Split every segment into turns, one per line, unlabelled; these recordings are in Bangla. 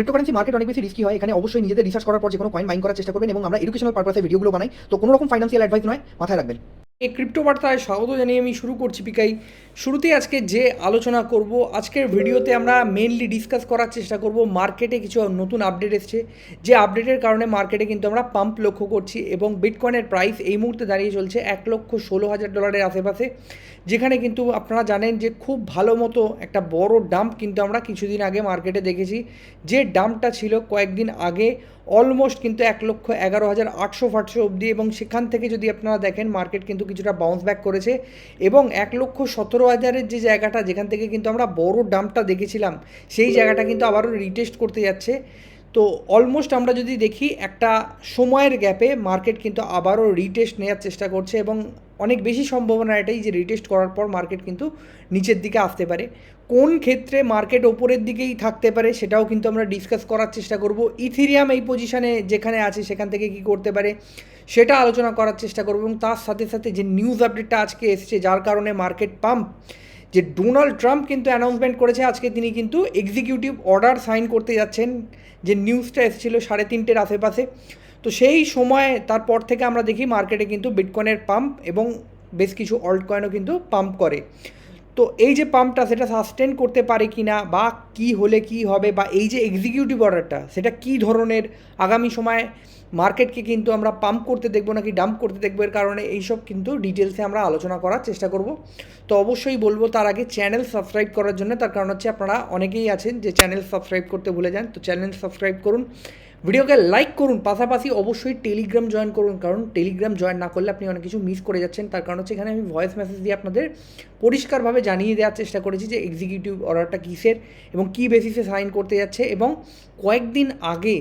ক্রিপ্টোকারেন্সি মার্কেট অনেক বেশি রিস্কি হয়, এখানে অবশ্যই নিজেদের রিসার্চ করার পর যে কোনো কয়েন মাইন করার চেষ্টা করবেন এবং আমরা এডুকেশনাল পারপাসে ভিডিওগুলো বানাই। তো কোনো রকম ফাইন্যান্সিয়াল অ্যাডভাইস নয়, মাথায় রাখবেন।
এই ক্রিপ্টো বার্তায় স্বাগত জানিয়ে আমি শুরু করছি পিকাই। শুরুতেই আজকে যে আলোচনা করব, আজকের ভিডিওতে আমরা মেনলি ডিসকাস করার চেষ্টা করব মার্কেটে কিছু নতুন আপডেট এসছে। যে আপডেটের কারণে মার্কেটে কিন্তু আমরা পাম্প লক্ষ্য করছি এবং বিটকয়েনের প্রাইস এই মুহূর্তে দাঁড়িয়ে চলছে এক লক্ষ ষোলো হাজার ডলারের আশেপাশে, যেখানে কিন্তু আপনারা জানেন যে খুব ভালো মতো একটা বড় ডাম্প কিন্তু আমরা কিছুদিন আগে মার্কেটে দেখেছি। যে ডাম্পটা ছিল কয়েকদিন আগে অলমোস্ট কিন্তু এক লক্ষ এগারো হাজার আটশো ফাটশো অবধি এবং সেখান থেকে যদি আপনারা দেখেন মার্কেট কিন্তু কিছুটা বাউন্স ব্যাক করেছে এবং এক লক্ষ সতেরো হাজারের যে জায়গাটা, যেখান থেকে কিন্তু আমরা বড় ডাম্পটা দেখেছিলাম, সেই জায়গাটা কিন্তু আবারও রিটেস্ট করতে যাচ্ছে। তো অলমোস্ট আমরা যদি দেখি, একটা সময়ের গ্যাপে মার্কেট কিন্তু আবারও রিটেস্ট নেওয়ার চেষ্টা করছে এবং অনেক বেশি সম্ভাবনা এটাই যে রিটেস্ট করার পর মার্কেট কিন্তু নিচের দিকে আসতে পারে। কোন ক্ষেত্রে মার্কেট ওপরের দিকেই থাকতে পারে সেটাও কিন্তু আমরা ডিসকাস করার চেষ্টা করব। ইথিরিয়াম এই পজিশানে যেখানে আছে সেখান থেকে কি করতে পারে সেটা আলোচনা করার চেষ্টা করব এবং তার সাথে সাথে যে নিউজ আপডেটটা আজকে এসছে যার কারণে মার্কেট পাম্প যে ডোনাল্ড ট্রাম্প কিন্তু অ্যানাউন্সমেন্ট করেছে, আজকে তিনি কিন্তু এক্সিকিউটিভ অর্ডার সাইন করতে যাচ্ছেন, যে নিউজটা এসেছিল সাড়ে তিনটের আশেপাশে। তো সেই সময় তারপর থেকে আমরা দেখি মার্কেটে কিন্তু বিটকয়েনের পাম্প এবং বেশ কিছু অল্ট কয়েনও কিন্তু পাম্প করে। তো এই যে পাম্পটা সেটা সাস্টেন করতে পারে কি না বা কি হলে কি হবে বা এই যে এক্সিকিউটিভ অর্ডারটা সেটা কি ধরনের আগামী সময়ে মার্কেটকে কিন্তু আমরা পাম্প করতে দেখব নাকি ডাম্প করতে দেখব এর কারণে এইসব কিন্তু ডিটেলসে আমরা আলোচনা করার চেষ্টা করব। তো অবশ্যই বলব তার আগে চ্যানেল সাবস্ক্রাইব করার জন্য, তার কারণ হচ্ছে আপনারা অনেকেই আছেন যে চ্যানেল সাবস্ক্রাইব করতে ভুলে যান, তো চ্যানেল সাবস্ক্রাইব করুন। ভিডিওকে লাইক করুন, পাশাপাশি অবশ্যই টেলিগ্রাম জয়েন করুন, কারণ টেলিগ্রাম জয়েন না করলে আপনি অনেক কিছু মিস করে যাচ্ছেন। তার কারণ হচ্ছে এখানে আমি ভয়েস মেসেজ দিয়ে আপনাদের পরিষ্কারভাবে জানিয়ে দেওয়ার চেষ্টা করেছি যে এক্সিকিউটিভ অর্ডারটা কিসের এবং কী বেসিসে সাইন করতে যাচ্ছে এবং কয়েকদিন আগে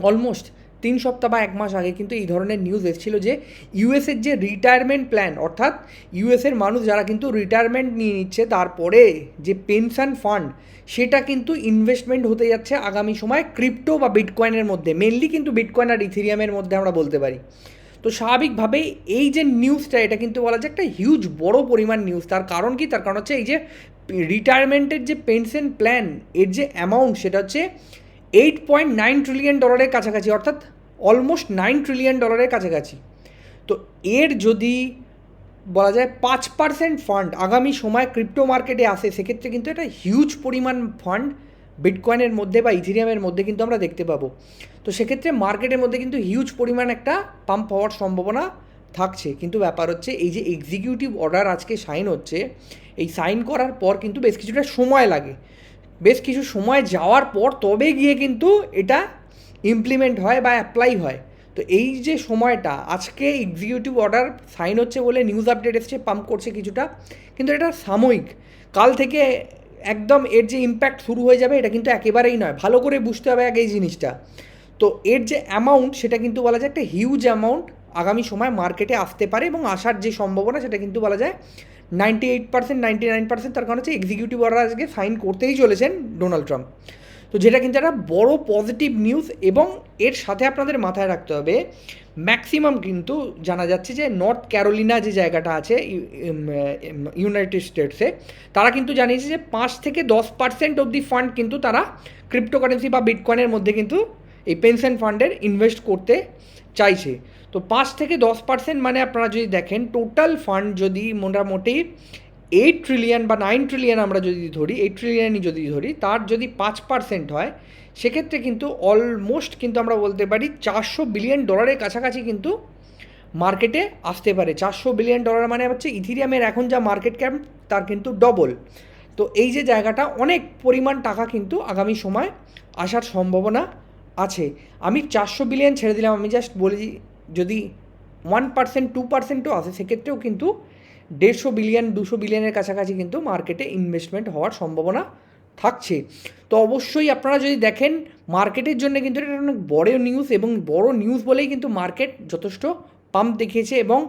অলমোস্ট তিন সপ্তাহ বা এক মাস আগে কিন্তু এই ধরনের নিউজ এসেছিল যে ইউএসের যে রিটায়ারমেন্ট প্ল্যান অর্থাৎ ইউএসের মানুষ যারা কিন্তু রিটায়ারমেন্ট নিয়ে নিচ্ছে, তারপরে যে পেনশন ফান্ড সেটা কিন্তু ইনভেস্টমেন্ট হতে যাচ্ছে আগামী সময় ক্রিপ্টো বা বিটকয়েনের মধ্যে মেনলি কিন্তু বিটকয়েন আর ইথিরিয়ামের মধ্যে আমরা বলতে পারি। তো স্বাভাবিকভাবেই এই যে নিউজটা এটা কিন্তু বলা যায় একটা হিউজ বড় পরিমাণ নিউজ তার কারণ কি? তার কারণ হচ্ছে এই যে রিটায়ারমেন্টের যে পেনশন প্ল্যান এর যে অ্যামাউন্ট সেটা হচ্ছে এইট পয়েন্ট নাইন ট্রিলিয়ন ডলারের কাছাকাছি, অর্থাৎ অলমোস্ট নাইন ট্রিলিয়ন ডলারের কাছাকাছি। তো এর যদি বলা যায় পাঁচ পার্সেন্ট ফান্ড আগামী সময় ক্রিপ্টো মার্কেটে আসে, সেক্ষেত্রে কিন্তু এটা হিউজ পরিমাণ ফান্ড বিটকয়েনের মধ্যে বা ইথিরিয়ামের মধ্যে কিন্তু আমরা দেখতে পাবো। তো সেক্ষেত্রে মার্কেটের মধ্যে কিন্তু হিউজ পরিমাণ একটা পাম্প হওয়ার সম্ভাবনা থাকছে। কিন্তু ব্যাপার হচ্ছে এই যে এক্সিকিউটিভ অর্ডার আজকে সাইন হচ্ছে, এই সাইন করার পর কিন্তু বেশ কিছুটা সময় লাগে। বেশ কিছু সময় যাওয়ার পর তবে গিয়ে কিন্তু এটা ইমপ্লিমেন্ট হয় বা অ্যাপ্লাই হয়। তো এই যে সময়টা, আজকে এক্সিকিউটিভ অর্ডার সাইন হচ্ছে বলে নিউজ আপডেট এসছে পাম্প করছে কিছুটা, কিন্তু এটা সাময়িক। কাল থেকে একদম এর যে ইম্প্যাক্ট শুরু হয়ে যাবে এটা কিন্তু একেবারেই নয়। ভালো করে বুঝতে হবে আগে এই জিনিসটা। তো এর যে অ্যামাউন্ট সেটা কিন্তু বলা যায় একটা হিউজ অ্যামাউন্ট আগামী সময় মার্কেটে আসতে পারে এবং আসার যে সম্ভাবনা সেটা কিন্তু বলা যায় ninety eight percent, ninety nine percent তার কারণ হচ্ছে এক্সিকিউটিভ অর্ডার আজকে সাইন করতেই চলেছেন ডোনাল্ড ট্রাম্প তো যেটা কিন্তু একটা বড় পজিটিভ নিউজ এবং এর সাথে আপনাদের মাথায় রাখতে হবে ম্যাক্সিমাম কিন্তু জানা যাচ্ছে যে নর্থ ক্যারোলিনা যে জায়গাটা আছে ইউনাইটেড স্টেটসে তারা কিন্তু জানিয়েছে যে পাঁচ থেকে দশ পার্সেন্ট অব দি ফান্ড কিন্তু তারা ক্রিপ্টোকারেন্সি বা বিটকয়েনের মধ্যে কিন্তু এই পেনশন ফান্ডের ইনভেস্ট করতে চাইছে। তো পাঁচ থেকে দশ পার্সেন্ট মানে আপনারা যদি দেখেন টোটাল ফান্ড যদি মোটামুটি এইট ট্রিলিয়ন বা নাইন ট্রিলিয়ন আমরা যদি ধরি এইট ট্রিলিয়নই যদি ধরি, তার যদি পাঁচ পার্সেন্ট হয়, সেক্ষেত্রে কিন্তু অলমোস্ট কিন্তু আমরা বলতে পারি চারশো বিলিয়ন ডলারের কাছাকাছি কিন্তু মার্কেটে আসতে পারে। চারশো বিলিয়ন ডলার মানে হচ্ছে ইথিরিয়ামের এখন যা মার্কেট ক্যাপ তার কিন্তু ডবল তো এই যে জায়গাটা, অনেক পরিমাণ টাকা কিন্তু আগামী সময় আসার সম্ভাবনা আছে। আমি চারশো বিলিয়ন ছেড়ে দিলাম। আমি জাস্ট বলি, যদি ওয়ান পার্সেন্ট টু পার্সেন্টও আসে, সেক্ষেত্রেও কিন্তু দেড়শো বিলিয়ন দুশো বিলিয়নের কাছাকাছি কিন্তু মার্কেটে ইনভেস্টমেন্ট হওয়ার সম্ভাবনা থাকছে। তো অবশ্যই আপনারা যদি দেখেন মার্কেটের জন্য কিন্তু এটা অনেক বড় নিউজ এবং বড় নিউজ বলেই কিন্তু মার্কেট যথেষ্ট পাম্প দেখিয়েছে এবং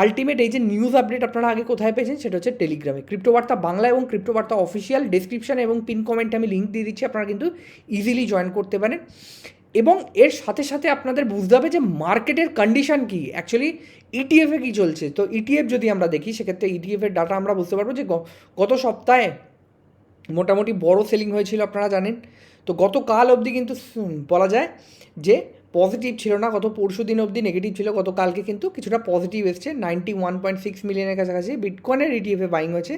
আলটিমেট এই যে নিউজ আপডেট আপনারা আগে কোথায় পেয়েছেন সেটা হচ্ছে টেলিগ্রামে ক্রিপ্টোবার্তা বাংলা এবং ক্রিপ্টোবার্তা অফিসিয়াল ডিসক্রিপশন এবং পিন কমেন্টে আমি লিঙ্ক দিয়ে দিচ্ছি, আপনারা কিন্তু ইজিলি জয়েন করতে পারেন। এবং এর সাথে সাথে আপনাদের বুঝতে হবে যে মার্কেটের কন্ডিশন কী। অ্যাকচুয়ালি ইটিএফে কী চলছে? তো ইটিএফ যদি আমরা দেখি, সেক্ষেত্রে ইটিএফের ডাটা আমরা বুঝতে পারব যে গত সপ্তাহে মোটামুটি বড় সেলিং হয়েছিল, আপনারা জানেন। তো গতকাল অবধি কিন্তু বলা যায় যে পজিটিভ ছিল না, গত পরশু দিন অবধি নেগেটিভ ছিল, গতকালকে কিন্তু কিছুটা পজিটিভ এসছে নাইনটি ওয়ান পয়েন্ট সিক্স মিলিয়নের কাছাকাছি বিটকয়েনের ইটিএফে বাইং হয়েছে।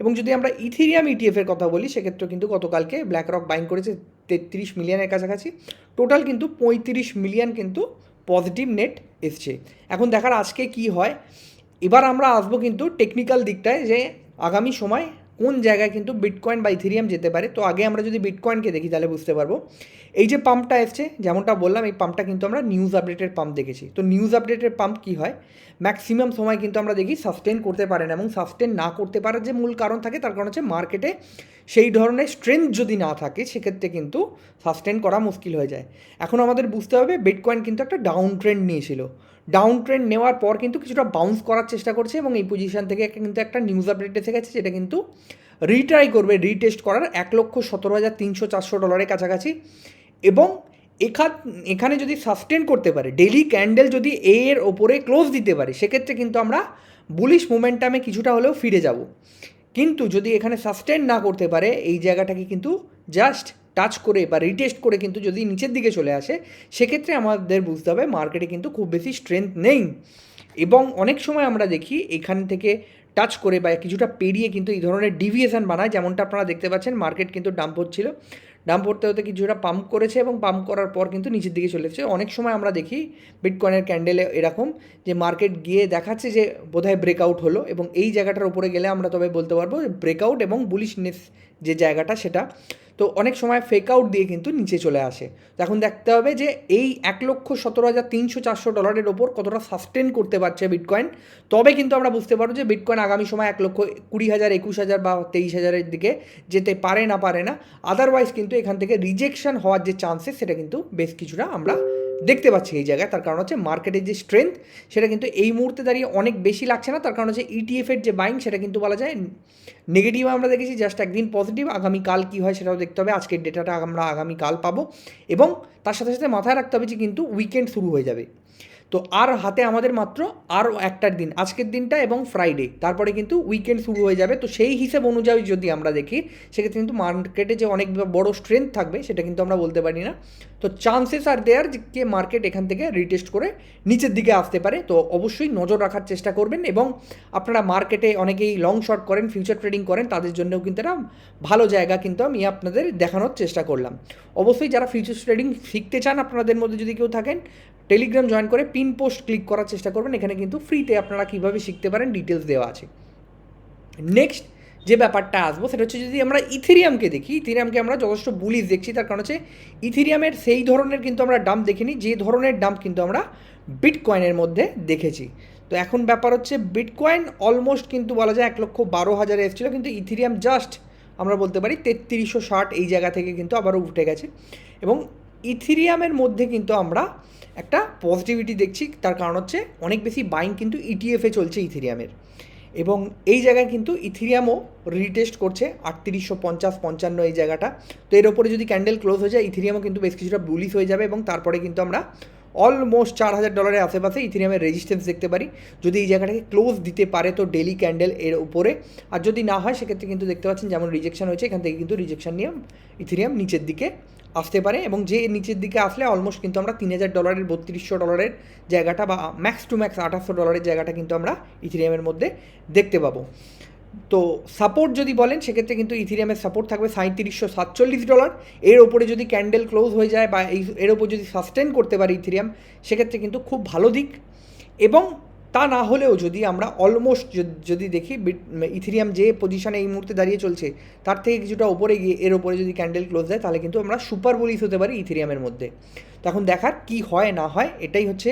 এবং যদি আমরা ইথিরিয়াম ইটিএফের কথা বলি, সেক্ষেত্রে কিন্তু গতকালকে ব্ল্যাক রক বাইং করেছে তেত্রিশ মিলিয়নের কাছাকাছি। টোটাল কিন্তু পঁয়ত্রিশ মিলিয়ন কিন্তু পজিটিভ নেট এসছে। এখন দেখার আজকে কি হয়, এবার আমরা আসব কিন্তু টেকনিক্যাল দিকটায় যে আগামী সময় কোন জায়গায় কিন্তু বিটকয়েন বা ইথেরিয়াম যেতে পারে? তো আগে আমরা যদি বিটকয়েনকে দেখি, তাহলে বুঝতে পারব। এই যে পাম্পটা এসছে, যেমনটা বললাম, এই পাম্পটা কিন্তু আমরা নিউজ আপডেটের পাম্প দেখেছি। তো নিউজ আপডেটের পাম্প কি হয়? ম্যাক্সিমাম সময় কিন্তু আমরা দেখি সাস্টেন করতে পারে না এবং সাস্টেন না করতে পারার যে মূল কারণ থাকে, তার কারণ হচ্ছে মার্কেটে সেই ধরনের স্ট্রেংথ যদি না থাকে, সেক্ষেত্রে কিন্তু সাস্টেন করা মুশকিল হয়ে যায়। এখন আমাদের বুঝতে হবে বিটকয়েন কিন্তু একটা ডাউন ট্রেন্ড নিয়েছিল। ডাউন ট্রেন্ড নেওয়ার পর কিন্তু কিছুটা বাউন্স করার চেষ্টা করছে এবং এই পজিশন থেকে কিন্তু একটা নিউজ আপডেট এসে গেছে, যেটা কিন্তু রিট্রাই করবে রিটেস্ট করার এক লক্ষ সতেরো হাজার তিনশো চারশো ডলারের কাছাকাছি। এবং এখান, এখানে যদি সাস্টেন করতে পারে ডেলি ক্যান্ডেল যদি এর ওপরে ক্লোজ দিতে পারে, সেক্ষেত্রে কিন্তু আমরা বুলিশ মোমেন্টামে কিছুটা হলেও ফিরে যাব। কিন্তু যদি এখানে সাস্টেন না করতে পারে, এই জায়গাটাকে কিন্তু জাস্ট টাচ করে বা রিটেস্ট করে কিন্তু যদি নিচের দিকে চলে আসে, সেক্ষেত্রে আমাদের বুঝতে হবে মার্কেটে কিন্তু খুব বেশি স্ট্রেংথ নেই। এবং অনেক সময় আমরা দেখি এখান থেকে টাচ করে বা কিছুটা পেরিয়ে কিন্তু এই ধরনের ডিভিয়েশন বানায়, যেমনটা আপনারা দেখতে পাচ্ছেন মার্কেট কিন্তু ডাম্প হচ্ছিল। ডাম্প হতে হতে কিছুটা পাম্প করেছে এবং পাম্প করার পর কিন্তু নিচের দিকে চলে এসেছে। অনেক সময় আমরা দেখি বিটকয়েনের ক্যান্ডেলে এরকম যে মার্কেট গিয়ে দেখাচ্ছে যে বোধহয় ব্রেকআউট হলো এবং এই জায়গাটার উপরে গেলে আমরা তবে বলতে পারব ব্রেকআউট এবং বুলিশনেস যে জায়গাটা সেটা। তো অনেক সময় ফেক আউট দিয়ে কিন্তু নিচে চলে আসে। তো এখন দেখতে হবে যে এই এক লক্ষ সতেরো হাজার তিনশো চারশো ডলারের ওপর কতটা সাস্টেন করতে পারছে বিটকয়েন তবে কিন্তু আমরা বুঝতে পারব যে বিটকয়েন আগামী সময় এক লক্ষ কুড়ি হাজার, একুশ হাজার বা তেইশ হাজারের দিকে যেতে পারে না পারে না। আদারওয়াইজ কিন্তু এখান থেকে রিজেকশন হওয়ার যে চান্সেস সেটা কিন্তু বেশ কিছুটা আমরা দেখতে পাচ্ছি এই জায়গায়। তার কারণ হচ্ছে মার্কেটের যে স্ট্রেংথ সেটা কিন্তু এই মুহূর্তে দাঁড়িয়ে অনেক বেশি লাগছে না। তার কারণ হচ্ছে ইটিএফের যে বাইং সেটা কিন্তু বলা যায় নেগেটিভ আমরা দেখেছি। জাস্ট একদিন পজিটিভ আগামীকাল কী হয় সেটাও দেখতে হবে। আজকের ডেটাটা আমরা আগামীকাল পাবো। এবং তার সাথে সাথে মাথায় রাখতে হবে যে কিন্তু উইকেন্ড শুরু হয়ে যাবে। তো আর হাতে আমাদের মাত্র আরও একটার দিন, আজকের দিনটা এবং ফ্রাইডে তারপরে কিন্তু উইকেন্ড শুরু হয়ে যাবে। তো সেই হিসেব অনুযায়ী যদি আমরা দেখি, সেক্ষেত্রে কিন্তু মার্কেটে যে অনেক বড় স্ট্রেংথ থাকবে, সেটা কিন্তু আমরা বলতে পারি না। তো চান্সেস আর দেয়ার যে কে মার্কেট এখান থেকে রিটেস্ট করে নিচের দিকে আসতে পারে। তো অবশ্যই নজর রাখার চেষ্টা করবেন এবং আপনারা মার্কেটে অনেকেই লং শর্ট করেন ফিউচার ট্রেডিং করেন, তাদের জন্যও কিন্তু এটা ভালো জায়গা কিন্তু আমি আপনাদের দেখানোর চেষ্টা করলাম। অবশ্যই যারা ফিউচার ট্রেডিং শিখতে চান, আপনাদের মধ্যে যদি কেউ থাকেন টেলিগ্রাম জয়েন করে পিন পোস্ট ক্লিক করার চেষ্টা করবেন। এখানে কিন্তু ফ্রিতে আপনারা কীভাবে শিখতে পারেন ডিটেলস দেওয়া আছে। নেক্সট যে ব্যাপারটা আসব, সেটা হচ্ছে যদি আমরা ইথেরিয়ামকে দেখি, ইথেরিয়ামকে আমরা যথেষ্ট বুলিশ দেখছি, তার কারণ হচ্ছে ইথেরিয়ামের সেই ধরনের কিন্তু আমরা ডাম্প দেখিনি, যে ধরনের ডাম্প কিন্তু আমরা বিটকয়েনের মধ্যে দেখেছি। তো এখন ব্যাপার হচ্ছে বিটকয়েন অলমোস্ট কিন্তু বলা যায় এক লক্ষ বারো হাজারে এসেছিল, কিন্তু ইথেরিয়াম জাস্ট আমরা বলতে পারি তেত্রিশশো ষাট এই জায়গা থেকে কিন্তু আবারও উঠে গেছে। এবং ইথিরিয়ামের মধ্যে কিন্তু আমরা একটা পজিটিভিটি দেখছি, তার কারণ হচ্ছে অনেক বেশি বাইং কিন্তু ইটিএফে চলছে ইথিরিয়ামের। এবং এই জায়গায় কিন্তু ইথিরিয়ামও রিটেস্ট করছে, আটত্রিশশো পঞ্চাশ, পঞ্চান্ন এই জায়গাটা। তো এর ওপরে যদি ক্যান্ডেল ক্লোজ হয়ে যায়, ইথিরিয়ামও কিন্তু বেশ কিছুটা বুলিশ হয়ে যাবে এবং তারপরে কিন্তু আমরা অলমোস্ট চার হাজার ডলারের আশেপাশে ইথিরিয়ামের রেজিস্ট্যান্স দেখতে পারি। যদি এই জায়গাটাকে ক্লোজ দিতে পারে তো ডেলি ক্যান্ডেল এর উপরে। আর যদি না হয়, সেক্ষেত্রে কিন্তু দেখতে পাচ্ছেন যেমন রিজেকশন হয়েছে, এখান থেকে কিন্তু রিজেকশন নিয়ে ইথিরিয়াম নিচের দিকে আসতে পারে এবং যে নিচের দিকে আসলে অলমোস্ট কিন্তু আমরা তিন হাজার ডলারের বত্রিশশো ডলারের জায়গাটা বা ম্যাক্স টু ম্যাক্স আঠাশশো ডলারের জায়গাটা কিন্তু আমরা ইথিরিয়ামের মধ্যে দেখতে পাবো। তো সাপোর্ট যদি বলেন, সেক্ষেত্রে কিন্তু ইথিরিয়ামের সাপোর্ট থাকবে সাঁত্রিশশো সাতচল্লিশ ডলার এর ওপরে যদি ক্যান্ডেল ক্লোজ হয়ে যায় বা এই, এর ওপর যদি সাস্টেন করতে পারে ইথিরিয়াম সেক্ষেত্রে কিন্তু খুব ভালো দিক। এবং তা না হলেও যদি আমরা অলমোস্ট যদি দেখি ইথিরিয়াম যে পজিশনে এই মুহূর্তে দাঁড়িয়ে চলছে, তার থেকে কিছুটা ওপরে গিয়ে, এর ওপরে যদি ক্যান্ডেল ক্লোজ দেয়, তাহলে কিন্তু আমরা সুপার বুলিশ হতে পারি ইথিরিয়ামের মধ্যে। তখন দেখার কি হয়, না হয়, এটাই হচ্ছে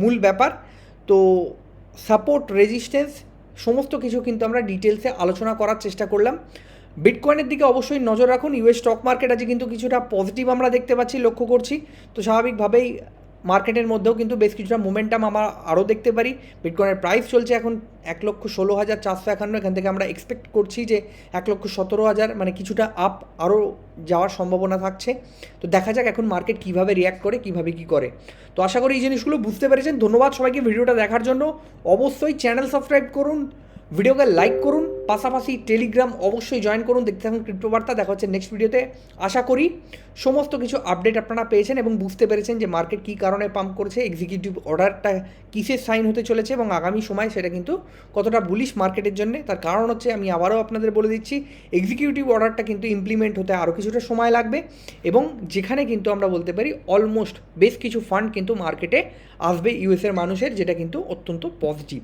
মূল ব্যাপার। তো সাপোর্ট রেজিস্ট্যান্স সমস্ত কিছু কিন্তু আমরা ডিটেলসে আলোচনা করার চেষ্টা করলাম। বিটকয়েনের দিকে অবশ্যই নজর রাখুন। ইউএস স্টক মার্কেট আছে কিন্তু কিছুটা পজিটিভ আমরা দেখতে পাচ্ছি, লক্ষ্য করছি। তো স্বাভাবিকভাবেই মার্কেটের মধ্যেও কিন্তু বেশ কিছুটা মোমেন্টাম আমরা আরও দেখতে পারি। বিটকয়েনের প্রাইস চলছে এখন এক লক্ষ ষোলো হাজার চারশো একান্ন। এখান থেকে আমরা এক্সপেক্ট করছি যে এক লক্ষ সতেরো হাজার মানে কিছুটা আপ আরও যাওয়ার সম্ভাবনা থাকছে। তো দেখা যাক এখন মার্কেট কীভাবে রিয়াক্ট করে, কীভাবে কী করে। তো আশা করি এই জিনিসগুলো বুঝতে পেরেছেন। ধন্যবাদ সবাইকে ভিডিওটা দেখার জন্য। অবশ্যই চ্যানেল সাবস্ক্রাইব করুন। ভিডিওকে লাইক করুন, পাশাপাশি টেলিগ্রাম অবশ্যই জয়েন করুন, দেখতে থাকুন ক্রিপ্টো বার্তা দেখা হচ্ছে নেক্সট ভিডিওতে। আশা করি সমস্ত কিছু আপডেট আপনারা পেয়েছেন এবং বুঝতে পেরেছেন যে মার্কেট কী কারণে পাম্প করেছে এক্সিকিউটিভ অর্ডারটা কিসের সাইন হতে চলেছে এবং আগামী সময় সেটা কিন্তু কতটা বুলিশ মার্কেটের জন্য। তার কারণ হচ্ছে আমি আবারও আপনাদের বলে দিচ্ছি এক্সিকিউটিভ অর্ডারটা কিন্তু ইমপ্লিমেন্ট হতে আরও কিছুটা সময় লাগবে এবং যেখানে কিন্তু আমরা বলতে পারি অলমোস্ট বেশ কিছু ফান্ড কিন্তু মার্কেটে আসবে ইউএসের মানুষের, যেটা কিন্তু অত্যন্ত পজিটিভ